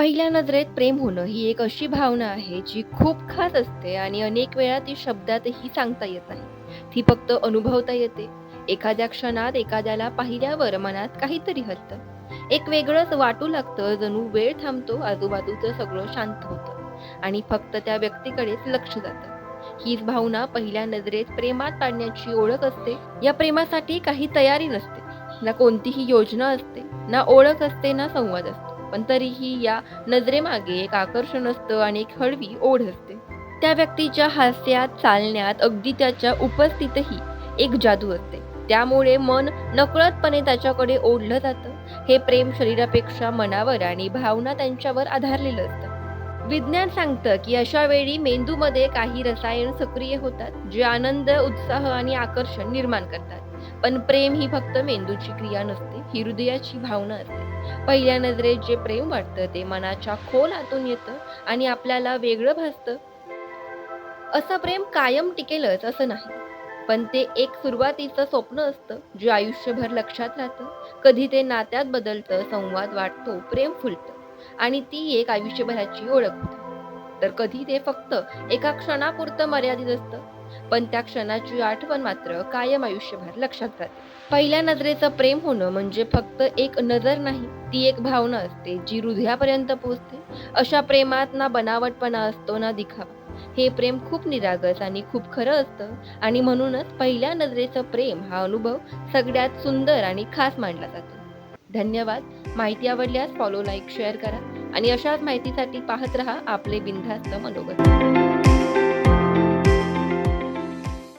पहिल्या नजरेत प्रेम होणं ही एक अशी भावना आहे जी खूप खास असते आणि अनेक वेळा ती शब्दातही सांगता येत नाही. ती फक्त अनुभवता येते. एखाद्या क्षणात एखाद्याला पाहिल्यावर मनात काहीतरी हलतं एक वेगळंच वाटू लागतं जणू वेळ थांबतो आजूबाजूचं सगळं शांत होतं आणि फक्त त्या व्यक्तीकडेच लक्ष जातं. हीच भावना पहिल्या नजरेत प्रेमात पाडण्याची ओळख असते. या प्रेमासाठी काही तयारी नसते. ना कोणतीही योजना असते ना ओळख असते ना संवाद असतो. पण तरीही या नजरेमागे एक आकर्षण असतं आणि एक हळवी ओढ असते. त्या व्यक्तीच्या हास्यात चालण्यात अगदी त्याच्या उपस्थितही एक जादू असते. त्यामुळे मन नकळतपणे त्याच्याकडे ओढलं जातं. हे प्रेम शरीरापेक्षा मनावर आणि भावना त्यांच्यावर आधारलेलं असतं. विज्ञान सांगतं की अशा वेळी मेंदूमध्ये काही रसायन सक्रिय होतात जे आनंद उत्साह आणि आकर्षण निर्माण करतात. पण प्रेम ही फक्त मेंदूची क्रिया नसते ही हृदयाची भावना असते. पहिल्या नजरेत जे प्रेम वाटतं ते मनाच्या खोल आतून येतं आणि आपल्याला वेगळं भासतं. असं प्रेम कायम टिकेलच असं नाही. पण ते एक सुरुवातीचं स्वप्न असतं जे आयुष्यभर लक्षात राहतं. कधी ते नात्यात बदलतं संवाद वाटतो प्रेम फुलतं आणि ती एक आयुष्यभराची ओळख होते. तर कधी ते फक्त एका क्षणापुरतं मर्यादित असतं पण त्या क्षणाची आठवण मात्र कायम आयुष्यभर लक्षात राहते. पहिल्या नजरेचं प्रेम होणं म्हणजे फक्त एक नजर नाही ती एक भावना असते जी हृदयापर्यंत पोहोचते. अशा प्रेमात ना बनावटपणा असतो ना दिखावा. हे प्रेम खूप निरागस आणि खूप खरं असतं आणि म्हणूनच पहिल्या नजरेचं प्रेम हा अनुभव सगळ्यात सुंदर आणि खास मानला जातो. धन्यवाद. माहिती आवडल्यास फॉलो लाईक शेअर करा आणि अशाच माहितीसाठी पाहत रहा आपले बिनधास्त मनोगत.